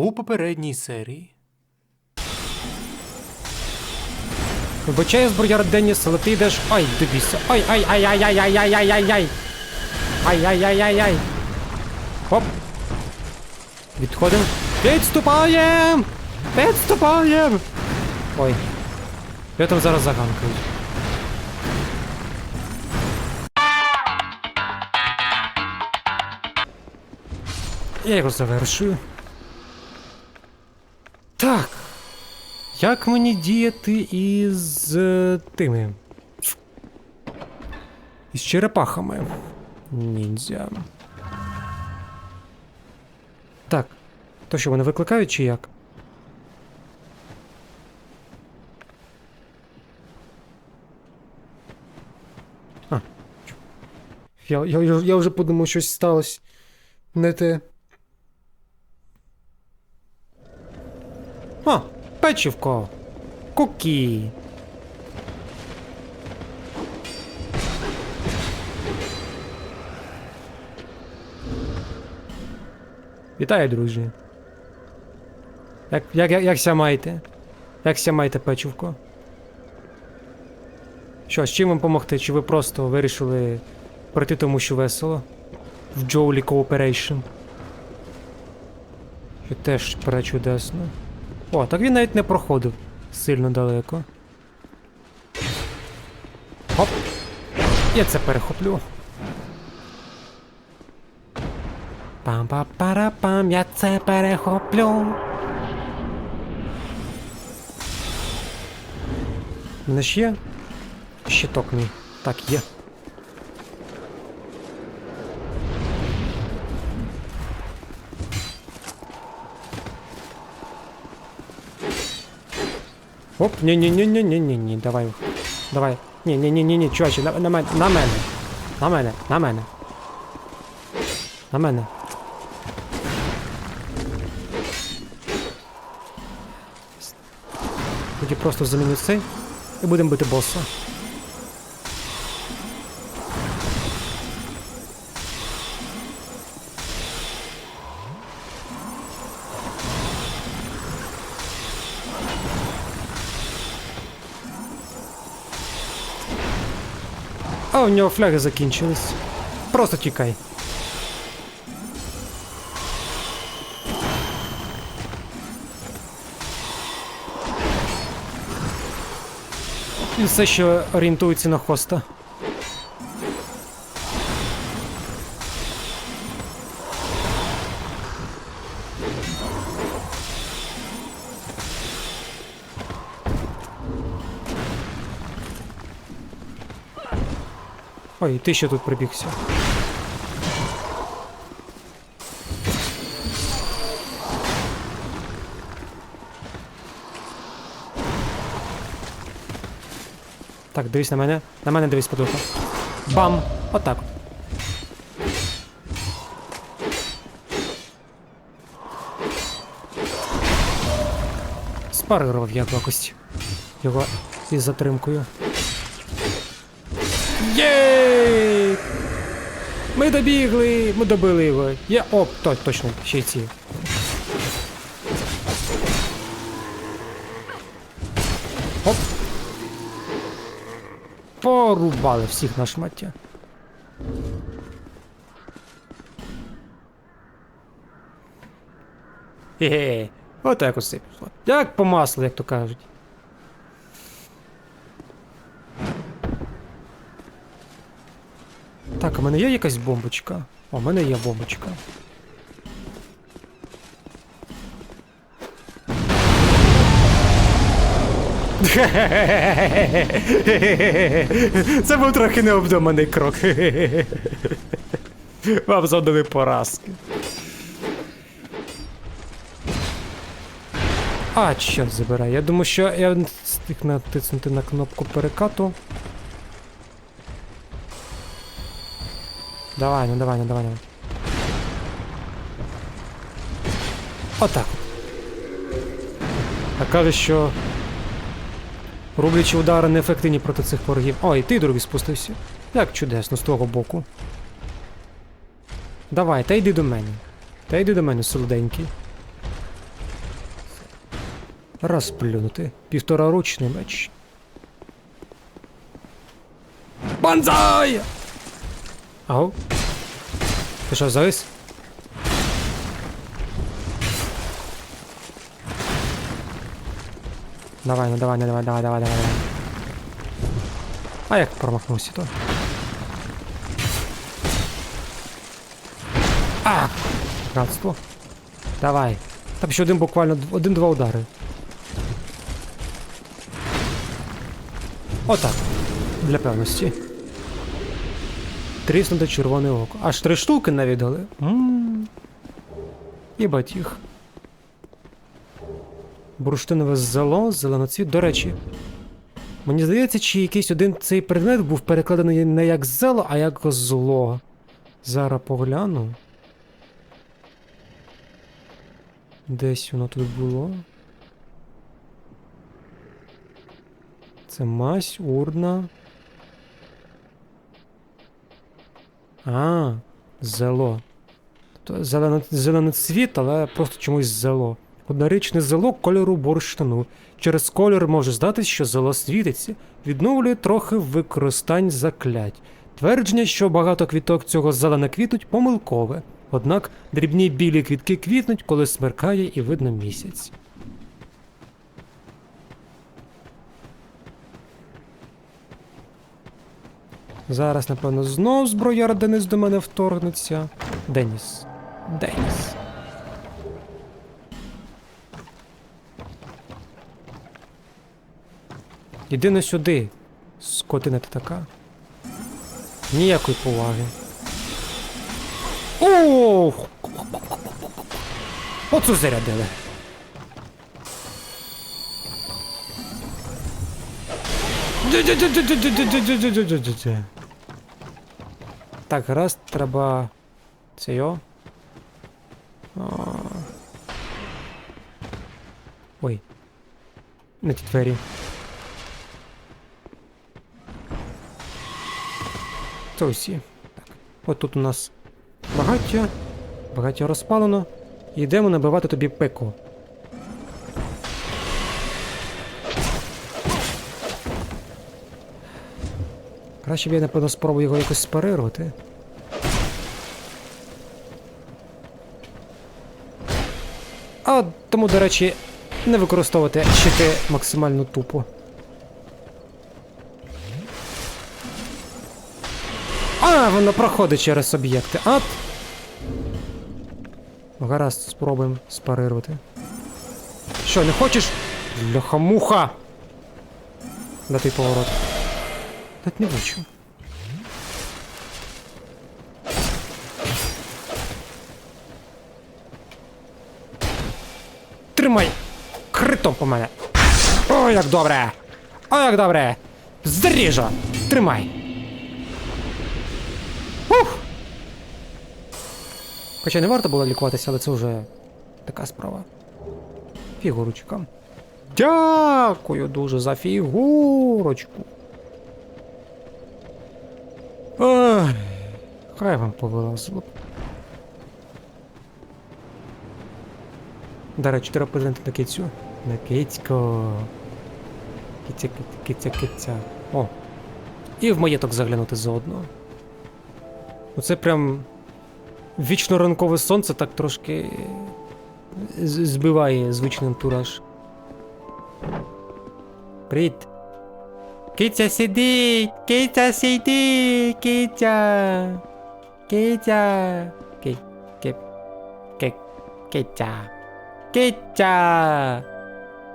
у попередній серії. Вибачаю, зброяр Деніс, але ти йдеш. Ай, добійся. Ай, ай, ай, ай, ай, ай, ай, ай, ай, ай. Ай, ай, ай, ай, ай. Хоп. Відходимо. Відступаєм! Відступаєм! Ой. Я там зараз заганкаю. Я його завершую. Так. Як мені діяти із е, тими? Із черепахами. Ніндзя. Так. То що, вони викликають чи як? А. Я, я, я вже подумав, щось сталося. Не те. А, печівко. Кукі. Вітаю, друзі. Як, як, як, якся маєте? Якся маєте печівко? Що, з чим вам допомогти? Чи ви просто вирішили пройти тому, що весело? В Джоулі Cooperation. Що теж пречудесно. О, так він навіть не проходив сильно далеко. Хоп! Я це перехоплю. Пам-па-пара-пам, я це перехоплю. У мене ж є щиток мій. Так, є. Оп, ні-ні-ні-ні-ні-ні, давай. Давай. Ні-ні-ні-ні, чувачі, на, на мене, на мене. На мене, на мене. На мене. Тоді просто заміню цей і будемо бити боса. А у нього фляги закінчились. Просто тікай. Він все ще орієнтується на хоста. Ой, ти ще тут прибігся. Так, дивись на мене. На мене дивись, подруга. Бам! Отак. от. Спарирував я якось його із затримкою. Єй! Ми добігли! Ми добили його. Я. О, то, точно, ще й ці. Оп. Порубали всіх на шмаття. Хе-хе. Отак усе пішло. Як по маслу, як то кажуть. Так, у мене є якась бомбочка? О, у мене є бомбочка. Це був трохи необдуманий крок. Вам задали поразки. А, чорт забирай. Я думаю, що я встиг натиснути на кнопку перекату. Давай, ну давай, ну давай, давай. Отак. от. А каже, що рублячі удари неефективні проти цих ворогів. Ой, ти другий спустився. Як чудесно з того боку. Давай, та йди до мене. Та йди до мене, солоденький. Раз плюнути. Півтораручний меч. Банзай! Ау. Ти що, завис? Давай, ну давай, ну давай, давай, давай, давай. давай. А як промахнувся то? А! Братство. Давай. Там ще один буквально один-два удари. Отак. Для певності. Тріснуте червоне око. Аж три штуки навіть дали. І батіг. Бурштинове зело, зеленоцвіт. До речі. Мені здається, чи якийсь один цей предмет був перекладений не як зело, а як зло. Зараз погляну. Десь воно тут було. Це мазь, урна. А, зело. Зелено, зелений цвіт, але просто чомусь зело. Однорічне зело кольору бурштину. Через колір може здатись, що зело світиться, відновлює трохи використань заклять. Твердження, що багато квіток цього зелена квітуть, помилкове. Однак дрібні білі квітки квітнуть, коли смеркає і видно місяць. Зараз, напевно, знов зброяр Денис до мене вторгнеться. Деніс. Деніс. Іди не сюди, скотина ти така. Ніякої поваги. Ох! Оцю зарядили. Так, раз треба. Це його. О... Ой. На ті двері. Це усі. От тут у нас багаття. Багаття розпалено. Йдемо набивати тобі пеку. Краще б я, напевно, спробую його якось спарирувати. А тому, до речі, не використовувати щити максимально тупо. А, воно проходить через об'єкти. От. Гаразд, спробуємо спарирувати. Що, не хочеш? Льохамуха! Да той поворот. Так не влучу. Тримай! Критом по мене! О, як добре! О, як добре! Зріжу! Тримай! Ух! Хоча не варто було лікуватися, але це вже така справа. Фігурочка. Дякую дуже за фігурочку. Ой, хай вам повилазило. До речі, треба подивити на кицю. На кицько. Киця, киця, киця, киця. О. І в маєток заглянути заодно. Оце прям вічно ранкове сонце так трошки збиває звичний антураж. Привіт. Киця сидить! Киця сидить! Киця! Киця! Ки... Ки... Ки... Киця! Киця!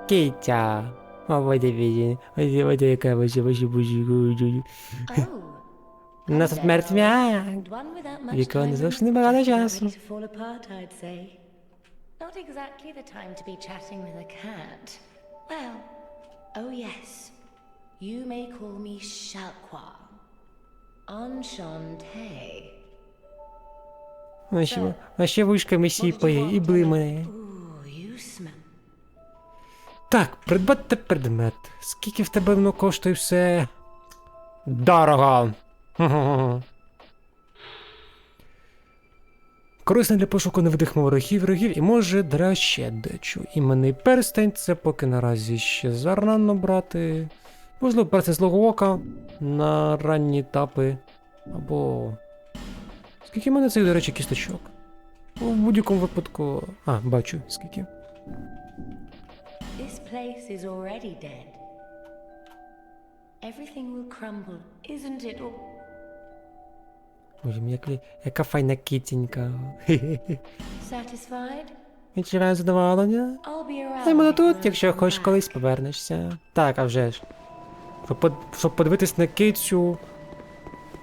Киця! О, води, води, води, води, яка води, води, води, води. Oh. На тут мертвяк. Віко не залишилось багато часу. Not exactly the time to be chatting with a cat. Well, oh yes. You may call me Shalqua. Enchanté. Ще, а вишками сіпає і блимає. Так, придбати предмет. Скільки в тебе воно коштує все? Дорого. Хе-хе-хе. Для пошуку невидих ворогів, рогів і може для ще дечу. Іменний перстень це поки наразі ще зарано брати. Можливо, перстень злого ока на ранні етапи. Або. Скільки в мене цих, до речі, кісточок? В будь-якому випадку. А, бачу, скільки. This place is already dead. Everything will crumble, isn't it? Or Боже, мій, яка, файна кітінька. satisfied? Відчуваю задоволення. Я буду тут, якщо come хоч колись повернешся. Так, а вже ж. Щоб, подивитись на кицю,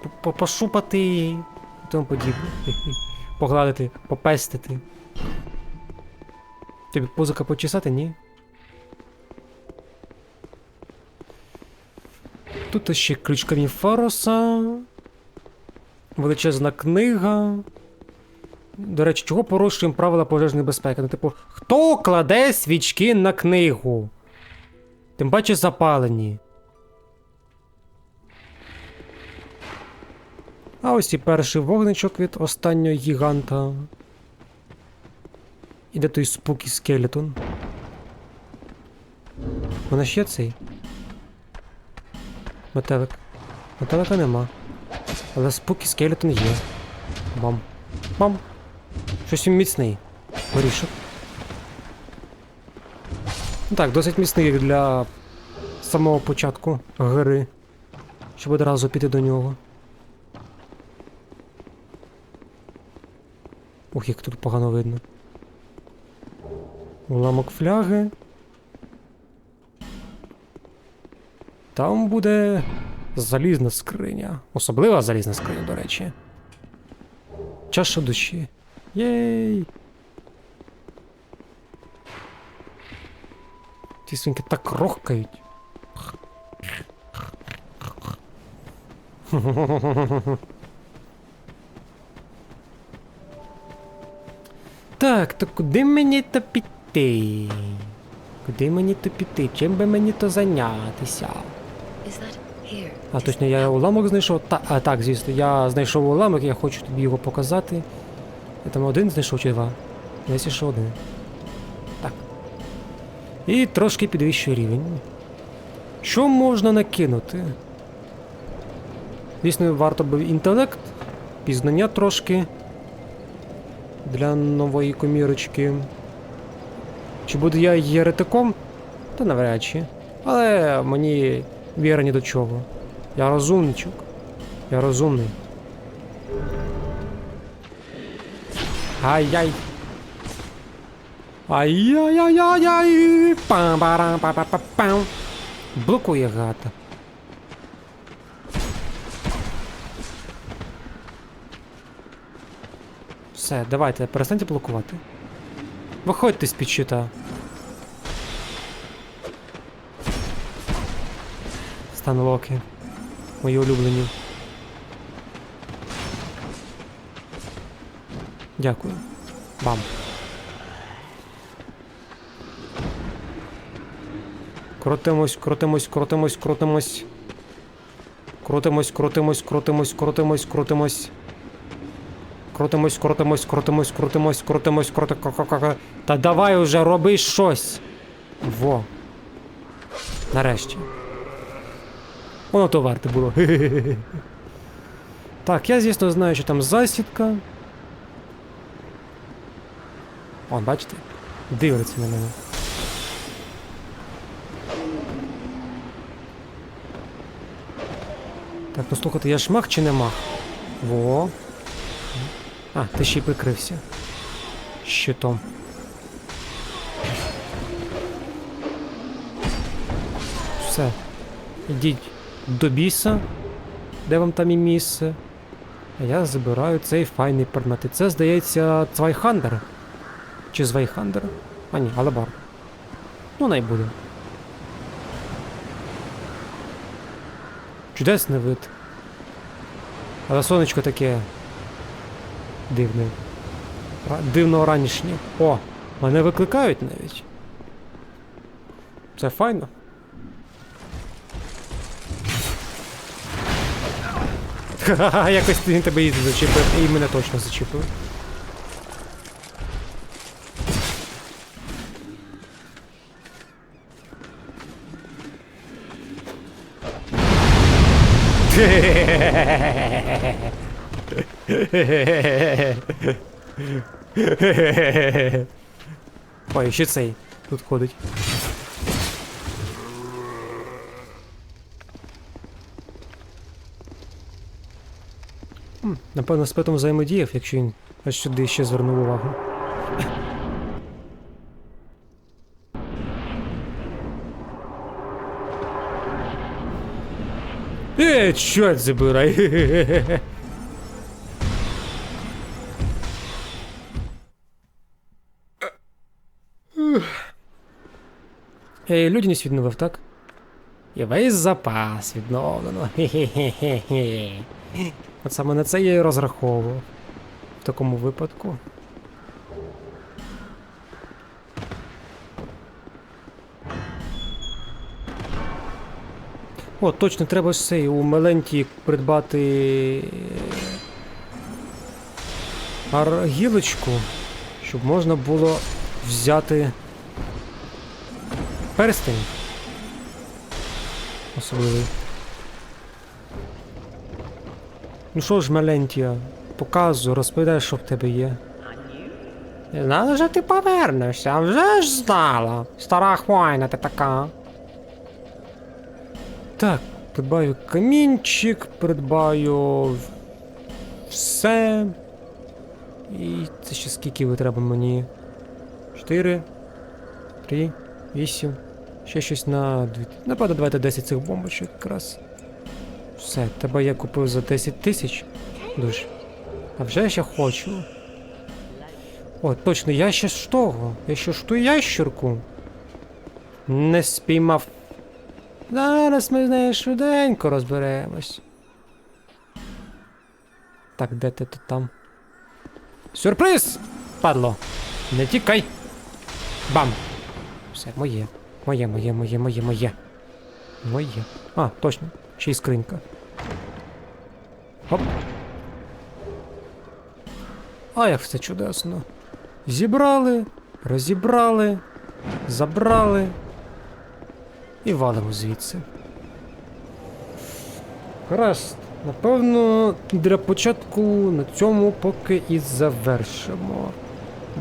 по- по- пошупати її і тому подібне. Погладити, попестити. Тобі пузика почесати, ні? Тут ще ключ камінь Величезна книга. До речі, чого порушуємо правила пожежної безпеки? Ну, типу, хто кладе свічки на книгу? Тим паче запалені. А ось і перший вогничок від останнього гіганта. І де той спукі скелетон? Вона ще цей? Метелик. Метелика нема. Але спукі скелетон є. Бам. Бам. Щось він міцний. Горішок. Ну так, досить міцний для самого початку гри. Щоб одразу піти до нього. Ух, як тут погано видно. Уламок фляги. Там буде залізна скриня. Особлива залізна скриня, до речі. Чаша душі. Єй! Ці свинки так рохкають. Так, то куди мені то піти? Куди мені то піти? Чим би мені то зайнятися? А точно я уламок знайшов. Та, а так, звісно, я знайшов уламок, я хочу тобі його показати. Я там один знайшов чи два? Я знайшов один. Так. І трошки підвищую рівень. Що можна накинути? Звісно, варто би інтелект, пізнання трошки для нової комірочки. Чи буду я єретиком? Та навряд чи. Але мені віра ні до чого. Я розумничок. Я розумний. Ай-яй. Ай-яй-яй-яй-яй. Пам-барам-па-па-па-пам. Блокує гата. Все, давайте, перестаньте блокувати. Виходьте з-під щита. Станлоки. Мої улюблені. Дякую. Бам. Крутимось, крутимось, крутимось, крутимось. Крутимось, крутимось, крутимось, крутимось, крутимось. Крутимось, крутимось, крутимось, крутимось, крутимось, крутимось. Та давай уже роби щось. Во. Нарешті. Воно то варте було. Так, я, звісно, знаю, що там засідка. О, бачите? Дивиться на мене. Так, ну я ж мах чи не мах? Во. А, ти ще й прикрився. Щитом. Все. Ідіть до біса, де вам там і місце. А я забираю цей файний предмет. Це, здається, Цвайхандер. Чи Звайхандер? А ні, Алабар. Ну, най буде. Чудесний вид. Але сонечко таке. Дивний. Дивно оранішнє. О, мене викликають навіть. Це файно. Ха-ха-ха, якось він тебе і зачепив, і мене точно зачепив. Хе-хе-хе-хе-хе-хе-хе-хе Ой, ще цей тут ходить. Напевно, з Петом взаємодіяв, якщо він аж сюди ще звернув увагу. Е, чорт забирай. Людяність відновив, так? І весь запас відновлено. Хе-хе-хе-хе. От саме на це я і розраховував. В такому випадку. О, точно треба ж цей у Меленті придбати. Ар... гілочку, щоб можна було взяти перстень. Особливий. Ну що ж, Мелентія, показуй, розповідай, що в тебе є. Знала, що ти повернешся, а вже ж знала. Стара хвайна ти така. Так, придбаю камінчик, придбаю все. І це ще скільки ви треба мені? 4, 3, 8. Ще щось на дві. Напевно, давайте 10 цих бомбочок якраз. Все, тебе я купив за 10 тисяч. Душ. А вже я хочу. О, точно, я ще ж того. Я ще ж ту ящерку. Не спіймав. Зараз ми з нею швиденько розберемось. Так, де ти тут там? Сюрприз! Падло! Не тікай! Бам! Все, моє. Моє, моє, моє, моє, моє. Моє. А, точно. Ще й скринька. Хоп. А як все чудесно. Зібрали, розібрали, забрали і валимо звідси. Гаразд. Напевно, для початку на цьому поки і завершимо.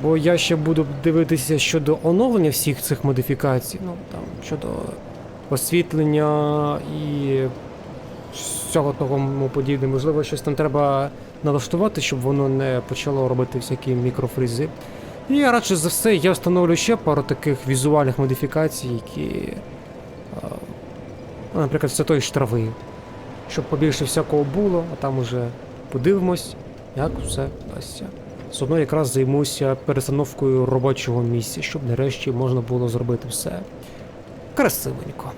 Бо я ще буду дивитися щодо оновлення всіх цих модифікацій, ну там щодо освітлення і всього тому подібне. Можливо, щось там треба налаштувати, щоб воно не почало робити всякі мікрофрізи. І радше за все я встановлю ще пару таких візуальних модифікацій, які. наприклад, все тої ж трави. Щоб побільше всякого було, а там уже подивимось, як все вдасться. Заодно якраз займуся перестановкою робочого місця, щоб нарешті можна було зробити все красивенько.